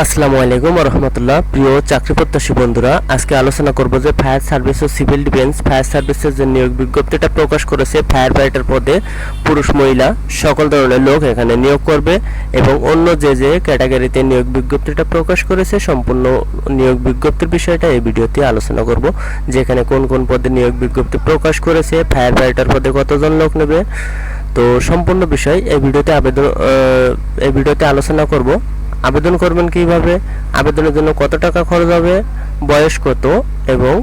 আসসালামু আলাইকুম রহমতুল্লাহ। প্রিয় চাকরি প্রত্যাশী বন্ধুরা, আজকে আলোচনা করব যে ফায়ার সার্ভিস ও সিভিল ডিফেন্স, ফায়ার সার্ভিসের যে নিয়োগ বিজ্ঞপ্তিটা প্রকাশ করেছে, ফায়ার ফাইটার পদে পুরুষ, মহিলা, সকল ধরনের লোক এখানে নিয়োগ করবে এবং অন্য যে যে ক্যাটাগরিতে নিয়োগ বিজ্ঞপ্তিটা প্রকাশ করেছে, সম্পূর্ণ নিয়োগ বিজ্ঞপ্তির বিষয়টা এই ভিডিওতে আলোচনা করব। যেখানে কোন কোন পদে নিয়োগ বিজ্ঞপ্তি প্রকাশ করেছে, ফায়ার ফাইটার পদে কতজন লোক নেবে, তো সম্পূর্ণ বিষয় এই ভিডিওতে আবেদন এই ভিডিওতে আলোচনা করব। আবেদন করবেন কীভাবে? আবেদনের জন্য কত টাকা খরচ হবে? বয়স কত? এবং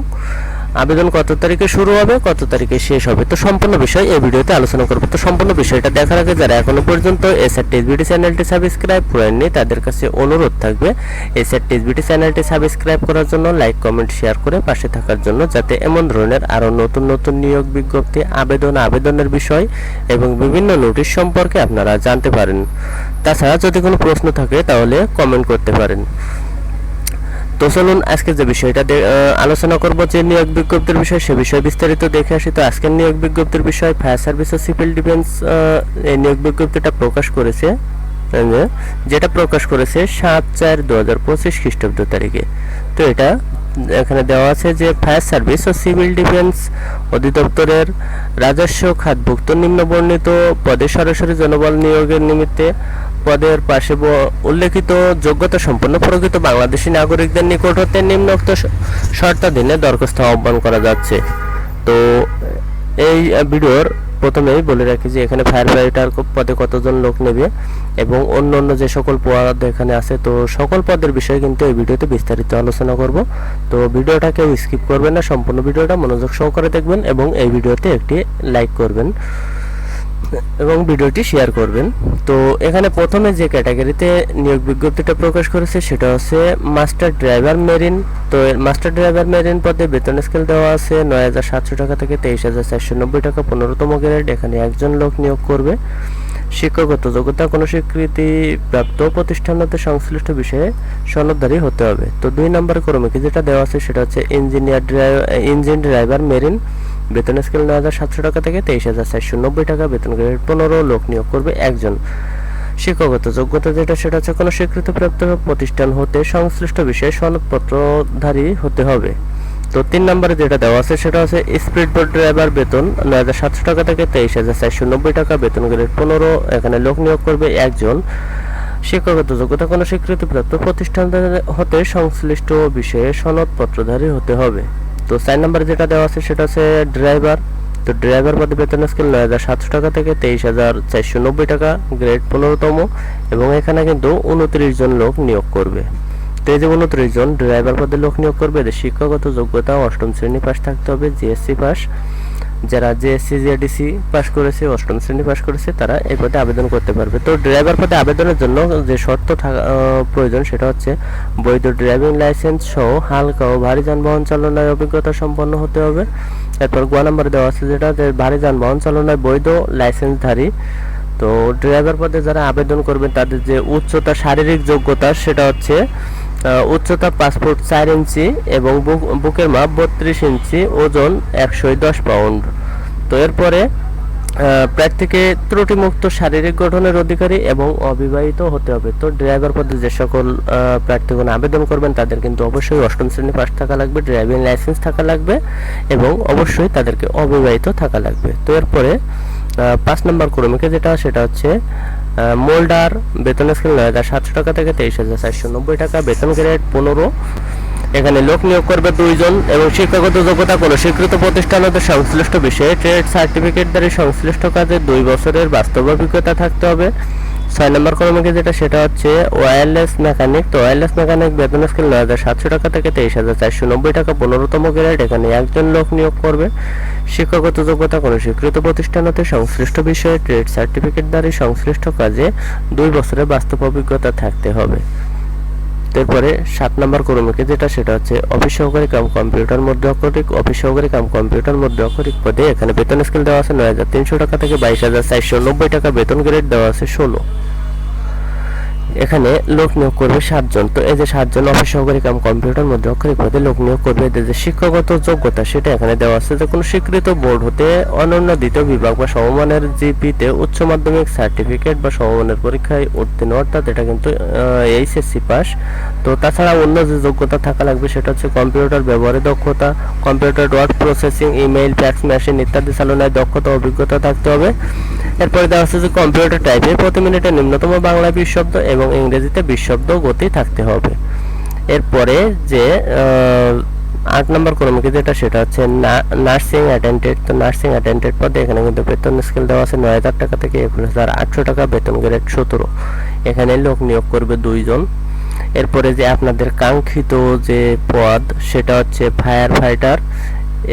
আবেদন কত তারিখে শুরু হবে, কত তারিখে শেষ হবে? তো সম্পূর্ণ বিষয় এই ভিডিওতে আলোচনা করব। তো সম্পূর্ণ বিষয়টা দেখার আগে যারা এখনও পর্যন্ত এসআর টিএসবিটি চ্যানেলটি সাবস্ক্রাইব করেননি, তাদের কাছে অনুরোধ থাকবে এসআর টিএসবিটি চ্যানেলটি সাবস্ক্রাইব করার জন্য লাইক, কমেন্ট, শেয়ার করে পাশে থাকার জন্য যাতে এমন ধরনের আরও নতুন নতুন নিয়োগ বিজ্ঞপ্তি, আবেদন, আবেদনের বিষয় এবং বিভিন্ন নোটিশ সম্পর্কে আপনারা জানতে পারেন। তাছাড়া যদি কোনো প্রশ্ন থাকে তাহলে কমেন্ট করতে পারেন। তো চলুন আজকে যে বিষয়টা আলোচনা করব যে নিয়োগ বিজ্ঞপ্তির বিষয়, সে বিষয়ে বিস্তারিত দেখে আসি। তো আজকের নিয়োগ বিজ্ঞপ্তির বিষয় ফায়ার সার্ভিস ও সিভিল ডিফেন্স এই নিয়োগ বিজ্ঞপ্তিটা প্রকাশ করেছে যেটা প্রকাশ করেছে সাত চার দু হাজার পঁচিশ খ্রিস্টাব্দ তারিখে। তো এটা এখানে দেওয়া আছে যে ফায়ার সার্ভিস ও সিভিল ডিফেন্স অধিদপ্তরের রাজস্ব খাতভুক্ত নিম্নবর্ণিত পদে সরাসরি জনবল নিয়োগের নিমিত্তে পদের পাশে উল্লেখিত যোগ্যতা সম্পন্ন প্রকৃত বাংলাদেশী নাগরিকদের নিকট হতে নিম্নোক্ত শর্তাধীনে দরখাস্ত আহ্বান করা যাচ্ছে। তো, এই ভিডিওর প্রথমেই বলে রাখি যে এখানে ফায়ার ফাইটার পদে কতজন লোক নেবে এবং অন্য অন্য যে সকল পদ এখানে আছে, তো সকল পদের বিষয়ে কিন্তু এই ভিডিওতে বিস্তারিত আলোচনা করব। তো ভিডিওটা কেউ স্কিপ করবেন না, সম্পূর্ণ ভিডিওটা মনোযোগ সহকারে দেখবেন এবং এই ভিডিওতে একটি লাইক করবেন। এবং ভিডিওটি শেয়ার করবেন। তো এখানে প্রথমে যে ক্যাটাগরিতে নিয়োগ বিজ্ঞপ্তিটা প্রকাশ করেছে সেটা হচ্ছে মাস্টার ড্রাইভার মেরিন। তো মাস্টার ড্রাইভার মেরিন পদে বেতন স্কেল দেওয়া আছে নয় হাজার সাতশো টাকা থেকে তেইশ হাজার চারশো নব্বই টাকা, পনেরোতম গ্রেড। এখানে একজন লোক নিয়োগ করবে। শিক্ষাগত যোগ্যতা কোনো স্বীকৃতি প্রাপ্ত প্রতিষ্ঠান হতে সংশ্লিষ্ট বিষয়ে সনদধারী হতে হবে। তো দুই নম্বর কর্মীকে যেটা দেওয়া আছে সেটা হচ্ছে engineer driver engine driver marine. বেতন স্কেল নয় হাজার সাতশো টাকা থেকে তেইশ হাজার চারশো নব্বই টাকা বেতন গ্রেড পনেরো লোক নিয়োগ করবে একজন। শিক্ষাগত যোগ্যতা যেটা সেটা হচ্ছে কোনো স্বীকৃতিপ্রাপ্ত প্রতিষ্ঠান হতে সংশ্লিষ্ট বিষয়ে সনদপত্রধারী হতে হবে। তো তিন নম্বরে যেটা দেওয়া আছে সেটা হচ্ছে স্পিড বোট ড্রাইভার বেতন নয় হাজার সাতশো টাকা থেকে তেইশ হাজার চারশো নব্বই টাকা বেতন গ্রেড পনেরো, এখানে লোক নিয়োগ করবে একজন। শিক্ষাগত যোগ্যতা কোনো স্বীকৃতিপ্রাপ্ত প্রতিষ্ঠান হতে সংশ্লিষ্ট বিষয়ে সনদপত্রধারী হতে হবে। তো চার নম্বরে যেটা দেওয়া আছে সেটা হচ্ছে ড্রাইভার তো ড্রাইভার পদে বেতন স্কেল নয় হাজার সাতশো টাকা থেকে তেইশ হাজার চারশো নব্বই টাকা গ্রেড পনেরোতম এবং এখানে কিন্তু উনত্রিশ জন লোক নিয়োগ করবে। তো এই যে উনত্রিশ জন ড্রাইভার পদে লোক নিয়োগ করবে, এদের শিক্ষাগত যোগ্যতা অষ্টম শ্রেণি পাস থাকতে হবে জিএসসি পাস যারা জেএসসি জিআরডিসি পাস করেছে, অষ্টম শ্রেণি পাস করেছে, তারা এই পদে আবেদন করতে পারবে। তো ড্রাইভার পদে আবেদনের জন্য যে শর্ত থাকা প্রয়োজন সেটা হচ্ছে বৈধ ড্রাইভিং লাইসেন্স সহ হালকা ও ভারী যানবাহন চালনায় অভিজ্ঞতা সম্পন্ন হতে হবে। এরপর গোয়া নম্বরে দেওয়া আছে যেটা, যে ভারী যানবাহন চালনায় বৈধ লাইসেন্সধারী তো ড্রাইভার পদে যারা আবেদন করবেন, তাদের যে উচ্চতা, শারীরিক যোগ্যতা, সেটা হচ্ছে উচ্চতা পাসপোর্ট চার ইঞ্চি এবং বুক- বুকের মাপ বত্রিশ ইঞ্চি, ওজন একশো দশ পাউন্ড। তো এরপরে প্রার্থীকে ত্রুটিমুক্ত শারীরিক গঠনের অধিকারী এবং অবিবাহিত হতে হবে। তো ড্রাইভার পদে যে সকল প্রার্থীগণ আবেদন করবেন, তাদের কিন্তু অবশ্যই অষ্টম শ্রেণি পাশ থাকা লাগবে, ড্রাইভিং লাইসেন্স থাকা লাগবে এবং অবশ্যই তাদেরকে অবিবাহিত থাকা লাগবে। তো এরপরে পাঁচ নম্বর কর্মীকে যেটা সেটা হচ্ছে মোল্ডার বেতন স্কেল নয় হাজার সাতশো টাকা থেকে তেইশ হাজার চারশো নব্বই টাকা। বেতন গ্রেড পনেরো। এখানে লোক নিয়োগ করবে দুইজন এবং শিক্ষাগত যোগ্যতা কোনো স্বীকৃত প্রতিষ্ঠান হতে সংশ্লিষ্ট বিষয়ে ট্রেড সার্টিফিকেট দ্বারা সংশ্লিষ্ট কাজে দুই বছরের বাস্তব অভিজ্ঞতা থাকতে হবে। ছয় নম্বর কর্মীকে যেটা, সেটা হচ্ছে ওয়্যারলেস মেকানিক তো ওয়্যারলেস মেকানিক বেতন স্কেল নয় হাজার সাতশো টাকা থেকে তেইশ হাজার চারশো নব্বই টাকা, পনেরোতম গ্রেড এখানে একজন লোক নিয়োগ করবে। শিক্ষাগত যোগ্যতা কোনো স্বীকৃত প্রতিষ্ঠান হতে সংশ্লিষ্ট বিষয়ে ট্রেড সার্টিফিকেট দ্বারা সংশ্লিষ্ট কাজে দুই বছরের বাস্তব অভিজ্ঞতা থাকতে হবে। তারপরে সাত নম্বর কর্মীকে যেটা, সেটা হচ্ছে অফিস সহকারী কাম কম্পিউটার মধ্যে অক্ষরিক অফিস সহকারী কাম কম্পিউটার মধ্যে অক্ষরিক পদে এখানে বেতন স্কেল দেওয়া আছে নয় হাজার তিনশো টাকা থেকে বাইশ হাজার চারশো নব্বই টাকা, বেতন গ্রেড দেওয়া আছে ষোলো। এখানে লোক নিয়োগ করবে সাতজন। তো এই যে সাতজন অফিস সহকারী কাম কম্পিউটার মধ্যে অক্ষরিক পদে লোক নিয়োগ করবে। এদের যে শিক্ষাগত যোগ্যতা, সেটা এখানে দেওয়া আছে যে কোনো স্বীকৃত বোর্ড হতে অনন্য দ্বিতীয় বিভাগ বা সমমানের জিপিতে উচ্চ মাধ্যমিক সার্টিফিকেট বা সমমানের পরীক্ষায় উত্তীর্ণ। অর্থাৎ এটা কিন্তু এইচএসসি পাস তো তাছাড়া অন্য যে যোগ্যতা থাকা লাগবে সেটা হচ্ছে কম্পিউটার ব্যবহারে দক্ষতা computer word processing email fax machine ইত্যাদি চালনায় দক্ষতা অভিজ্ঞতা থাকতে হবে। এরপরে দেওয়া আছে যে কম্পিউটার টাইপে প্রতি মিনিটে নিম্নতম বাংলা বিশ শব্দ এবং ইংরেজিতে বিশ শব্দ গতি থাকতে হবে। এরপরে যে আট নম্বর ক্রমিকে যেটা সেটা হচ্ছে নার্সিং অ্যাটেন্ডেন্ট তো নার্সিং অ্যাটেন্ডেন্ট পদে এখানে কিন্তু বেতন স্কেল দেওয়া আছে নয় হাজার টাকা থেকে একুশ হাজার আটশো টাকা, বেতন গ্রেড সতেরো। এখানে লোক নিয়োগ করবে দুইজন। এরপরে যে আপনাদের কাঙ্ক্ষিত যে পদ, সেটা হচ্ছে ফায়ার ফাইটার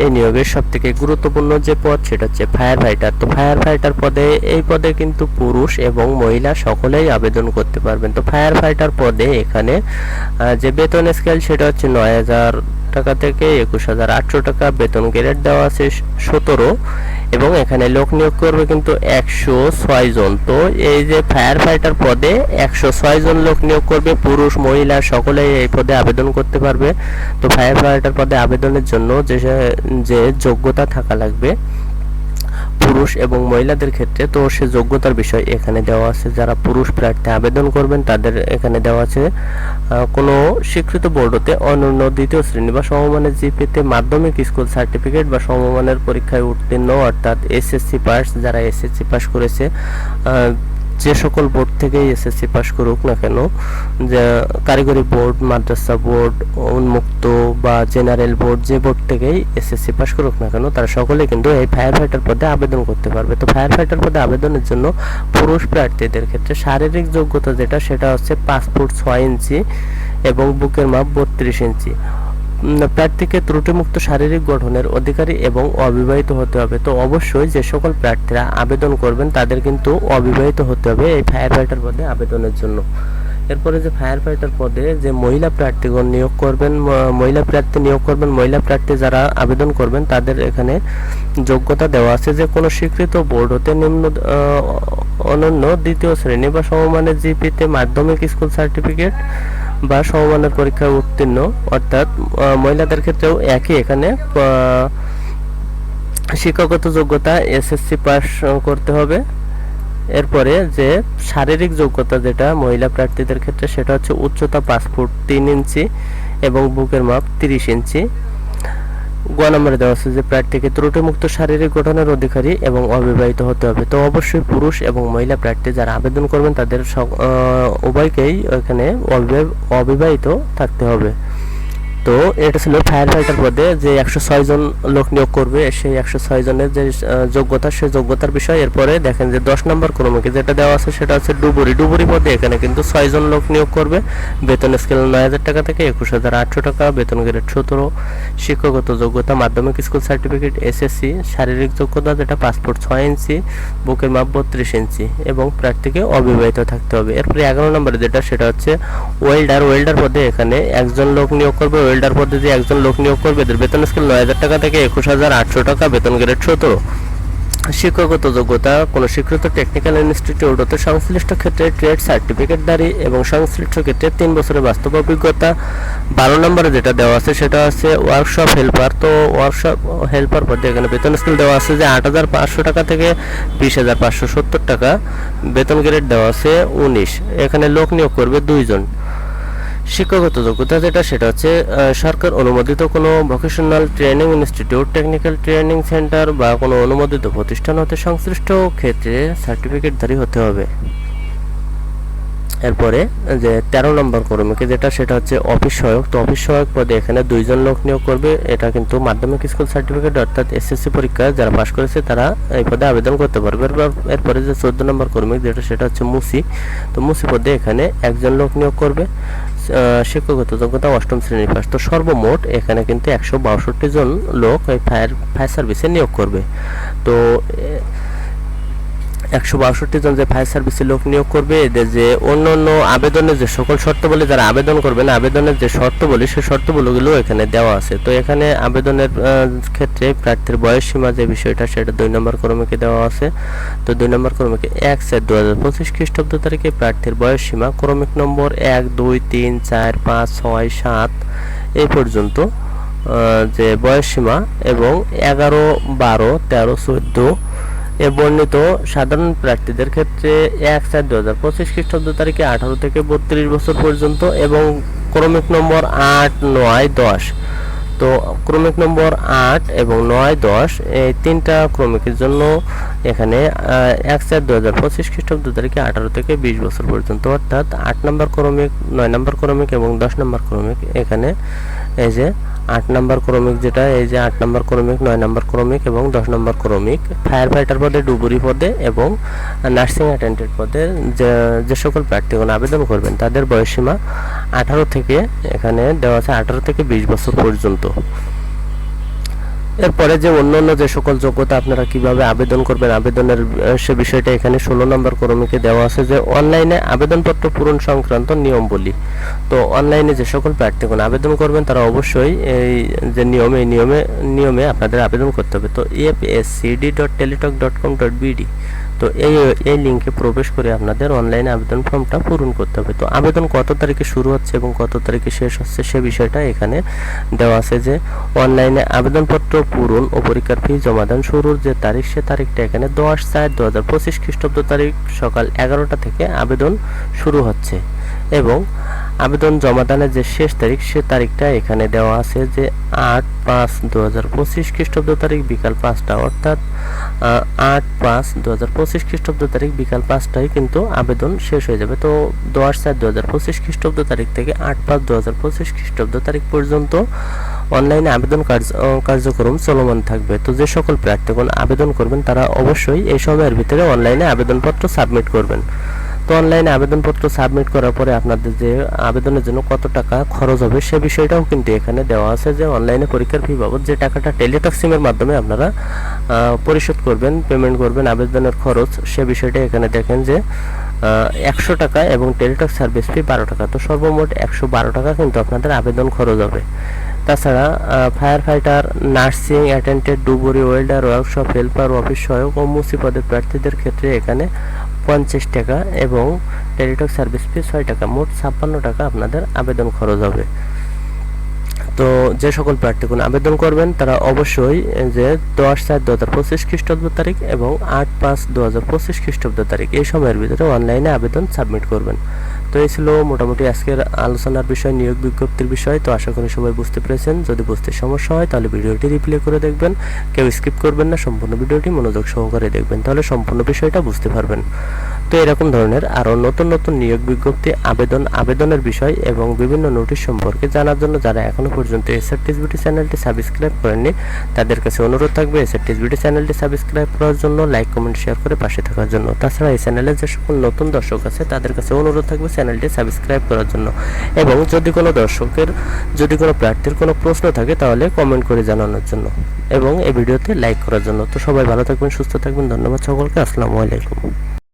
এই নিয়োগের সব থেকে গুরুত্বপূর্ণ যে পদ সেটা হচ্ছে ফায়ার ফাইটার তো ফায়ার ফাইটার পদে, এই পদে কিন্তু পুরুষ এবং মহিলা সকলেই আবেদন করতে পারবেন। তো ফায়ার ফাইটার পদে এখানে যে বেতন স্কেল সেটা হচ্ছে নয় হাজার টাকা থেকে একুশ হাজার আটশো টাকা বেতন গ্রেড দেওয়া আছে সতেরো, এবং এখানে লোক নিয়োগ করবে কিন্তু একশো ছয় জন। তো এই যে ফায়ার ফাইটার পদে একশো ছয় জন লোক নিয়োগ করবে, পুরুষ, মহিলা সকলেই এই পদে আবেদন করতে পারবে। তো ফায়ার ফাইটার পদে আবেদনের জন্য যে যে যোগ্যতা থাকা লাগবে। পুরুষ এবং মহিলাদের ক্ষেত্রে, তো সে যোগ্যতার বিষয় এখানে দেওয়া আছে। যারা পুরুষ প্রার্থী আবেদন করবেন, তাদের এখানে দেওয়া আছে কোনো স্বীকৃত বোর্ডতে অনন্য দ্বিতীয় শ্রেণি বা সমমানের জিপিতে মাধ্যমিক স্কুল সার্টিফিকেট বা সমমানের পরীক্ষায় উত্তীর্ণ, অর্থাৎ এসএসসি পাস, যারা এসএসসি পাস করেছে যে সকল বোর্ড থেকে এসএসসি পাস করুক না কেন, যে কারিগরি বোর্ড মাদ্রাসা বোর্ড উন্মুক্ত বা জেনারেল বোর্ড যে বোর্ড থেকেই এসএসসি পাস করুক না কেন, তারা সকলে কিন্তু এই ফায়ার ফাইটার পদে আবেদন করতে পারবে। তো ফায়ার ফাইটার পদে আবেদনের জন্য পুরুষ প্রার্থীদের ক্ষেত্রে শারীরিক যোগ্যতা যেটা, সেটা হচ্ছে ফুট ছয় ইঞ্চি এবং বুকের মাপ বত্রিশ ইঞ্চি। প্রার্থীকে ত্রুটিমুক্ত শারীরিক গঠনের অধিকারী এবং অবিবাহিত হতে হবে। তো অবশ্যই যে সকল প্রার্থীরা আবেদন করবেন, তাদের কিন্তু অবিবাহিত হতে হবে এই ফায়ার ফাইটার পদে আবেদনের জন্য। এরপরে যে ফায়ার ফাইটার পদে যে মহিলা প্রার্থীগণ নিয়োগ করবেন মহিলা প্রার্থী নিয়োগ করবেন, মহিলা প্রার্থী যারা আবেদন করবেন, তাদের এখানে যোগ্যতা দেওয়া আছে যে কোনো স্বীকৃত বোর্ড হতে নিম্ন অনন্য দ্বিতীয় শ্রেণি বা সমমানের জিপিতে মাধ্যমিক স্কুল সার্টিফিকেট বা সমমানের পরীক্ষায় উত্তীর্ণ, অর্থাৎ মহিলাদের ক্ষেত্রেও একই এখানে শিক্ষাগত যোগ্যতা এসএসসি পাস করতে হবে। এরপরে যে শারীরিক যোগ্যতা যেটা মহিলা প্রার্থীদের ক্ষেত্রে সেটা হচ্ছে উচ্চতা পাঁচ ফুট তিন ইঞ্চি এবং বুকের মাপ তিরিশ ইঞ্চি। গ নম্বরে দেওয়া আছে যে প্রার্থীকে ত্রুটিমুক্ত শারীরিক গঠনের অধিকারী এবং অবিবাহিত হতে হবে। তো অবশ্যই পুরুষ এবং মহিলা প্রার্থী যারা আবেদন করবেন তাদের উভয়কেই এখানে অবিবাহ- অবিবাহিত থাকতে হবে। তো এটা ছিল ফায়ার ফাইটার পদে যে একশো ছয় জন লোক নিয়োগ করবে, সেই একশো ছয় জনের যে যোগ্যতা, সেই যোগ্যতার বিষয় এরপরে দেখেন যে দশ নম্বর ক্রমিকে যেটা দেওয়া আছে সেটা হচ্ছে ডুবুরি। ডুবুরি পদে এখানে কিন্তু জন লোক নিয়োগ করবে। বেতন স্কেল নয় হাজার টাকা থেকে একুশ হাজার আটশো টাকা, বেতন গ্রেড সতেরো, শিক্ষাগত যোগ্যতা, মাধ্যমিক স্কুল সার্টিফিকেট এসএসসি শারীরিক যোগ্যতা যেটা পাসপোর্ট ছয় ইঞ্চি, বুকের মাপ বত্রিশ ইঞ্চি এবং প্রার্থীকে অবিবাহিত থাকতে হবে। এরপরে এগারো নম্বরে যেটা সেটা হচ্ছে ওয়েল্ডার ওয়েল্ডার পদে এখানে একজন লোক নিয়োগ করবে। ওয়েল্ডার পদে যে একজন লোক নিয়োগ করবে, এদের বেতন স্কেল নয় হাজার টাকা থেকে একুশ হাজার আটশো টাকা, বেতন গ্রেড সতেরো। শিক্ষাগত যোগ্যতা, কোনো স্বীকৃত টেকনিক্যাল ইনস্টিটিউট হতে সংশ্লিষ্ট ক্ষেত্রে ট্রেড সার্টিফিকেট সার্টিফিকেটধারী এবং সংশ্লিষ্ট ক্ষেত্রে তিন বছরের বাস্তব অভিজ্ঞতা। বারো নম্বরে যেটা দেওয়া আছে সেটা আছে ওয়ার্কশপ হেল্পার তো ওয়ার্কশপ হেল্পার পদে এখানে বেতন স্কেল দেওয়া আছে যে আট হাজার পাঁচশো টাকা থেকে বিশ হাজার পাঁচশো সত্তর টাকা। বেতন গ্রেড দেওয়া আছে উনিশ। এখানে লোক নিয়োগ করবে দুইজন। শিক্ষাগত যোগ্যতা যেটা সেটা হচ্ছে সরকার অনুমোদিত কোনো vocational training institute technical training centre বা কোনো অনুমোদিত প্রতিষ্ঠান হতে সংশ্লিষ্ট ক্ষেত্রে সার্টিফিকেটধারী হতে হবে। এরপরে যে তেরো নম্বর কর্মীকে যেটা সেটা হচ্ছে অফিস সহায়ক। তো অফিস সহায়ক পদে এখানে দুইজন লোক নিয়োগ করবে। এটা কিন্তু মাধ্যমিক স্কুল সার্টিফিকেট অর্থাৎ এসএসসি পরীক্ষা যারা পাশ করেছে তারা এই পদে আবেদন করতে পারবে। এরপর, এরপরে যে চোদ্দ নম্বর কর্মী যেটা সেটা হচ্ছে মুসি। তো মুসি পদে এখানে একজন লোক নিয়োগ করবে। আহ, শিক্ষাগত যোগ্যতা অষ্টম শ্রেণির পাস তো সর্বমোট এখানে কিন্তু একশো বাষট্টি জন লোক এই ফায়ার ফায়ার সার্ভিসে নিয়োগ করবে। তো একশো বাষট্টি জন যে ফায়ার সার্ভিসে লোক নিয়োগ করবে, এদের যে অন্য অন্য আবেদনের যে সকল শর্তাবলী যারা আবেদন করবেন আবেদনের যে শর্তাবলী সেই শর্তাবলীগুলো এখানে দেওয়া আছে। তো এখানে আবেদনের ক্ষেত্রে প্রার্থীর বয়স সীমা যে বিষয়টা, সেটা দুই নম্বর ক্রমিকে দেওয়া আছে। তো দুই নম্বর ক্রমিকে এক চার দু হাজার পঁচিশ খ্রিস্টাব্দ তারিখে প্রার্থীর বয়স সীমা, ক্রমিক নম্বর এক, দুই, তিন, চার, পাঁচ, ছয়, সাত এই পর্যন্ত যে বয়স সীমা এবং এগারো, বারো, তেরো, চোদ্দ এ বর্ণিত সাধারণ প্রার্থীদের ক্ষেত্রে এক চার দু হাজার পঁচিশ খ্রিস্টাব্দ তারিখে আঠারো থেকে বত্রিশ বছর পর্যন্ত এবং ক্রমিক নম্বর আট, নয়, দশ। তো ক্রমিক নম্বর আট এবং নয়, দশ এই তিনটা ক্রমিকের জন্য এখানে এক চার দু হাজার পঁচিশ খ্রিস্টাব্দ তারিখে আঠারো থেকে বিশ বছর পর্যন্ত। অর্থাৎ আট নম্বর ক্রমিক, নয় নম্বর ক্রমিক এবং দশ নম্বর ক্রমিক এখানে এই যে আট নম্বর ক্রমিক যেটা, এই যে আট নম্বর ক্রমিক, নয় নম্বর ক্রমিক এবং দশ নম্বর ক্রমিক। ফায়ার ফাইটার পদে, ডুবুরি পদে এবং নার্সিং অ্যাটেন্ডেন্ট পদে যে সকল প্রার্থীগণ আবেদন করবেন, তাদের বয়সীমা আঠারো থেকে এখানে দেওয়া আছে আঠারো থেকে বিশ বছর পর্যন্ত। এরপরে যে অন্যান্য যে সকল যোগ্যতা আপনারা কীভাবে আবেদন করবেন, আবেদনের সে বিষয়টা এখানে ষোলো নম্বর কর্মীকে দেওয়া আছে যে অনলাইনে আবেদনপত্র পূরণ সংক্রান্ত নিয়ম বলি তো অনলাইনে যে সকল প্রার্থীগণ আবেদন করবেন, তারা অবশ্যই এই যে নিয়মে, এই নিয়মে নিয়মে আপনাদের আবেদন করতে হবে। তো F S CD dot Teletalk dot com dot BD তো এই এই লিঙ্কে প্রবেশ করে আপনাদের অনলাইনে আবেদন ফর্মটা পূরণ করতে হবে। তো আবেদন কত তারিখে শুরু হচ্ছে এবং কত তারিখে শেষ হচ্ছে সে বিষয়টা এখানে দেওয়া আছে যে অনলাইনে আবেদনপত্র পূরণ ও পরীক্ষার ফি জমাদান শুরুর যে তারিখ, সে তারিখটা এখানে দশ চার দু হাজার পঁচিশ খ্রিস্টাব্দ তারিখ সকাল এগারোটা থেকে আবেদন শুরু হচ্ছে। এবং আবেদন জমাদানের যে শেষ তারিখ, সে তারিখটা এখানে দেওয়া আছে যে আট পাঁচ দু হাজার পঁচিশ খ্রিস্টাব্দ তারিখ বিকাল পাঁচটা, অর্থাৎ আট পাঁচ দু হাজার পঁচিশ খ্রিস্টাব্দ তারিখ বিকাল পাঁচটায় কিন্তু আবেদন শেষ হয়ে যাবে। তো দশ চার দু হাজার পঁচিশ খ্রিস্টাব্দ তারিখ থেকে আট পাঁচ দু হাজার পঁচিশ খ্রিস্টাব্দ তারিখ পর্যন্ত অনলাইনে আবেদন কার্যক্রম চলমান থাকবে। তো যে সকল প্রার্থীগণ আবেদন করবেন, তারা অবশ্যই এই সময়ের ভিতরে অনলাইনে আবেদনপত্র সাবমিট করবেন। তো অনলাইনে আবেদনপত্র সাবমিট করার পরে আপনাদের যে আবেদনের জন্য কত টাকা খরচ হবে সে বিষয়টাও কিন্তু এখানে দেওয়া আছে যে অনলাইনে পরীক্ষার ফি বাবদ যে টাকাটা টেলিটক সিমের মাধ্যমে আপনারা পরিশোধ করবেন পেমেন্ট করবেন, আবেদনের খরচ সে বিষয়টা এখানে দেখেন যে একশো টাকা এবং টেলিটক সার্ভিস ফি বারো টাকা। তো সর্বমোট একশো বারো টাকা কিন্তু আপনাদের আবেদন খরচ হবে। তাছাড়া ফায়ার ফাইটার নার্সিং অ্যাটেন্ডেন্ট ডুবুরি ওয়েল্ডার ওয়ার্কশপ হেল্পার অফিস সহায়ক ও মুসি পদের প্রার্থীদের ক্ষেত্রে এখানে পঞ্চাশ টাকা এবং টেলিটক সার্ভিস ফি ছয় টাকা। মোট ছাপ্পান্ন টাকা আপনাদের আবেদন খরচ হবে। তো যে সকল প্রার্থীগণ আবেদন করবেন, তারা অবশ্যই যে দশ চার দু হাজার পঁচিশ খ্রিস্টাব্দ তারিখ এবং আট পাঁচ দু হাজার পঁচিশ খ্রিস্টাব্দ তারিখ এই সময়ের ভিতরে অনলাইনে আবেদন সাবমিট করবেন। তো এই ছিল মোটামুটি আজকের আলোচনার বিষয়, নিয়োগ বিজ্ঞপ্তির বিষয়। তো আশা করি সবাই বুঝতে পেরেছেন। যদি বুঝতে সমস্যা হয়, তাহলে ভিডিওটি রিপ্লে করে দেখবেন। কেউ স্কিপ করবেন না, সম্পূর্ণ ভিডিওটি মনোযোগ সহকারে দেখবেন, তাহলে সম্পূর্ণ বিষয়টা বুঝতে পারবেন। তো এরকম ধরনের আরও নতুন নতুন নিয়োগ বিজ্ঞপ্তি, আবেদন, আবেদনের বিষয় এবং বিভিন্ন নোটিশ সম্পর্কে জানার জন্য যারা এখনও পর্যন্ত এসআর টিসবিটি চ্যানেলটি সাবস্ক্রাইব করেননি, তাদের কাছে অনুরোধ থাকবে এসআর টিসবিটি চ্যানেলটি সাবস্ক্রাইব করার জন্য লাইক, কমেন্ট, শেয়ার করে পাশে থাকার জন্য। তাছাড়া এই চ্যানেলে যে সকল নতুন দর্শক আছে, তাদের কাছে অনুরোধ থাকবে চ্যানেলটি সাবস্ক্রাইব করার জন্য। এবং যদি কোনো দর্শকের, যদি কোনো প্রার্থীর কোনো প্রশ্ন থাকে, তাহলে কমেন্ট করে জানানোর জন্য। এবং এই ভিডিওতে লাইক করার জন্য। তো সবাই ভালো থাকবেন, সুস্থ থাকবেন। ধন্যবাদ সকলকে। আসসালামু আলাইকুম।